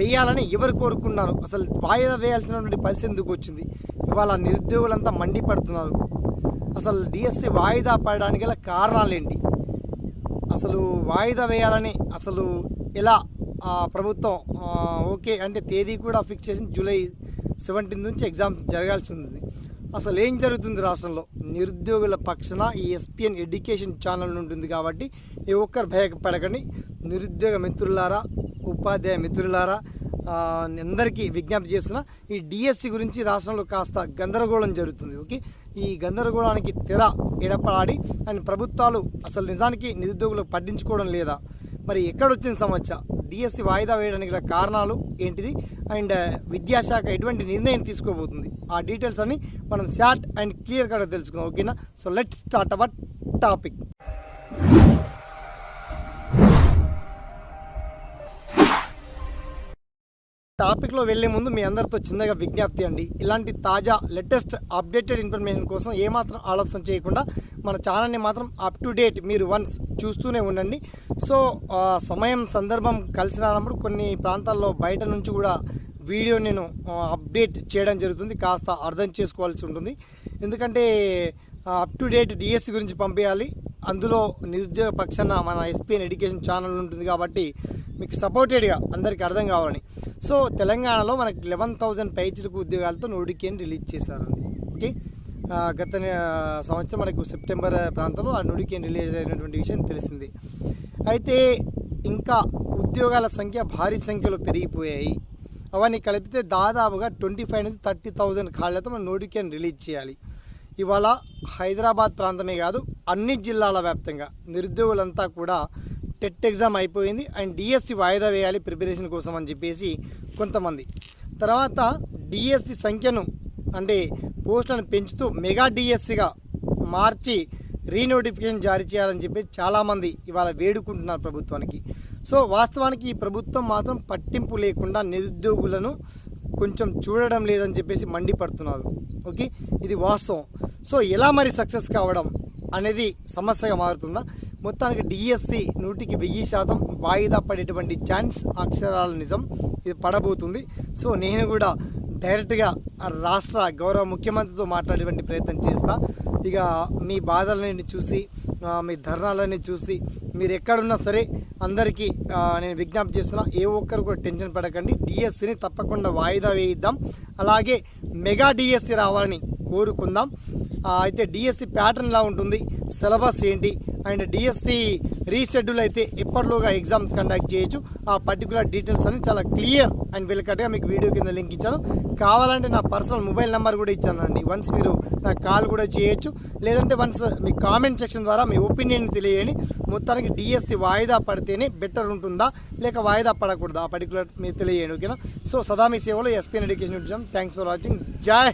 వేయాలని ఎవరు కోరుకున్నారు? అసలు వాయిదా వేయాల్సినటువంటి పరిస్థితి ఎందుకు వచ్చింది? ఇవాళ నిరుద్యోగులంతా మండిపడుతున్నారు. అసలు డిఎస్సి వాయిదా పడడానికి గల కారణాలు ఏంటి అసలు వాయిదా వేయాలని అసలు ఎలా ప్రభుత్వం ఓకే అంటే తేదీ కూడా ఫిక్స్ చేసి జూలై సెవెంటీన్ నుంచి ఎగ్జామ్ జరగాల్సి ఉంది. అసలు ఏం జరుగుతుంది రాష్ట్రంలో? నిరుద్యోగుల పక్షన ఈ ఎస్పిఎన్ ఎడ్యుకేషన్ ఛానల్ ఉంటుంది కాబట్టి ఏ ఒక్కరు భయపడకండి. నిరుద్యోగ మిత్రులారా ఉపాధ్యాయ మిత్రులారా అందరికీ విజ్ఞప్తి చేస్తున్న ఈ డిఎస్సి గురించి రాష్ట్రంలో కాస్త గందరగోళం జరుగుతుంది ఓకే? ఈ గందరగోళానికి తెర ఎడపడాడి అండ్ ప్రభుత్వాలు అసలు నిజానికి నిరుద్యోగులు పట్టించుకోవడం లేదా? మరి ఎక్కడొచ్చిన సమస్య? డిఎస్సి వాయిదా వేయడానికి గల కారణాలు ఏంటిది? అండ్ విద్యాశాఖ ఎటువంటి నిర్ణయం తీసుకోబోతుంది? ఆ డీటెయిల్స్ అన్ని మనం షార్ట్ అండ్ క్లియర్ కట్గా తెలుసుకుందాం ఓకేనా? So let start our topic. టాపిక్లో వెళ్ళే ముందు మీ అందరితో చిన్నగా విజ్ఞప్తి అండి. ఇలాంటి తాజా లేటెస్ట్ అప్డేటెడ్ ఇన్ఫర్మేషన్ కోసం ఏమాత్రం ఆలోచన చేయకుండా మన ఛానల్ని మాత్రం అప్ టు డేట్ మీరు వన్స్ చూస్తూనే ఉండండి. సో సమయం సందర్భం కలిసి రానప్పుడు కొన్ని ప్రాంతాల్లో బయట నుంచి కూడా వీడియో నేను అప్డేట్ చేయడం జరుగుతుంది. కాస్త అర్థం చేసుకోవాల్సి ఉంటుంది. ఎందుకంటే అప్ టు డేట్ డిఎస్సి గురించి పంపించాలి అందులో నిరుద్యోగ పక్షాన మన ఎస్పీఎన్ ఎడ్యుకేషన్ ఛానల్ ఉంటుంది కాబట్టి మీకు సపోర్టెడ్గా అందరికీ అర్థం కావాలని. సో తెలంగాణలో మనకి లెవెన్ థౌజండ్ పైచిలకు ఉద్యోగాలతో నోటికేని రిలీజ్ చేశారండి. ఓకే? గత సంవత్సరం మనకు సెప్టెంబర్ ప్రాంతంలో ఆ నోటికేని రిలీజ్ అయినటువంటి విషయం తెలిసింది. అయితే ఇంకా ఉద్యోగాల సంఖ్య భారీ సంఖ్యలో పెరిగిపోయాయి. అవన్నీ కలిపితే దాదాపుగా ట్వంటీ ఫైవ్ నుంచి థర్టీ థౌజండ్ ఖాళీలతో మనం నోటికేని రిలీజ్ చేయాలి. ఇవాళ హైదరాబాద్ ప్రాంతమే కాదు అన్ని జిల్లాల వ్యాప్తంగా నిరుద్యోగులంతా కూడా టెట్ ఎగ్జామ్ అయిపోయింది అండ్ డిఎస్సి వాయిదా వేయాలి ప్రిపరేషన్ కోసం అని చెప్పేసి కొంతమంది. తర్వాత డిఎస్సి సంఖ్యను అంటే పోస్టులను పెంచుతూ మెగా డిఎస్సిగా మార్చి రీనోటిఫికేషన్ జారీ చేయాలని చెప్పి చాలామంది ఇవాళ వేడుకుంటున్నారు ప్రభుత్వానికి. సో వాస్తవానికి ఈ ప్రభుత్వం మాత్రం పట్టింపు లేకుండా నిరుద్యోగులను కొంచెం చూడడం లేదని చెప్పేసి మండిపడుతున్నారు. ఓకే? ఇది వాస్తవం. సో ఎలా మరి సక్సెస్ కావడం అనేది సమస్యగా మారుతుందా? మొత్తానికి డిఎస్సి నూటికి వెయ్యి శాతం వాయిదా పడేటువంటి ఛాన్స్ అక్షరాల నిజం ఇది పడబోతుంది. సో నేను కూడా డైరెక్ట్గా రాష్ట్ర గౌరవ ముఖ్యమంత్రితో మాట్లాడేటువంటి ప్రయత్నం చేస్తా. ఇక మీ బాధలని చూసి మీ ధర్నాలని చూసి మీరు ఎక్కడున్నా సరే అందరికీ నేను విజ్ఞప్తి చేస్తున్నా ఏ ఒక్కరు కూడా టెన్షన్ పడకండి. డిఎస్సిని తప్పకుండా వాయిదా వేయిద్దాం. అలాగే మెగా డిఎస్సి రావాలని కోరుకుందాం. అయితే డిఎస్సి ప్యాటర్న్ ఎలా ఉంటుంది. సిలబస్ ఏంటి? అండ్ డిఎస్సి రీషెడ్యూల్ అయితే ఎప్పటిలోగా ఎగ్జామ్స్ కండక్ట్ చేయొచ్చు. ఆ పర్టికులర్ డీటెయిల్స్ అన్ని చాలా క్లియర్ అండ్ వెలకట్గా మీకు వీడియో కింద లింక్ ఇచ్చాను. కావాలంటే నా పర్సనల్ మొబైల్ నెంబర్ కూడా ఇచ్చానండి వన్స్ మీరు నాకు కాల్ కూడా చేయొచ్చు. లేదంటే వన్స్ మీ కామెంట్ సెక్షన్ ద్వారా మీ ఒపీనియన్ తెలియని మొత్తానికి డిఎస్సి వాయిదా పడితేనే బెటర్ ఉంటుందా? లేక వాయిదా పడకూడదా? ఆ పర్టికులర్ మీరు తెలియని ఓకేనా? సో సదా మీ సేవలో SPN education thanks for watching Jai Hind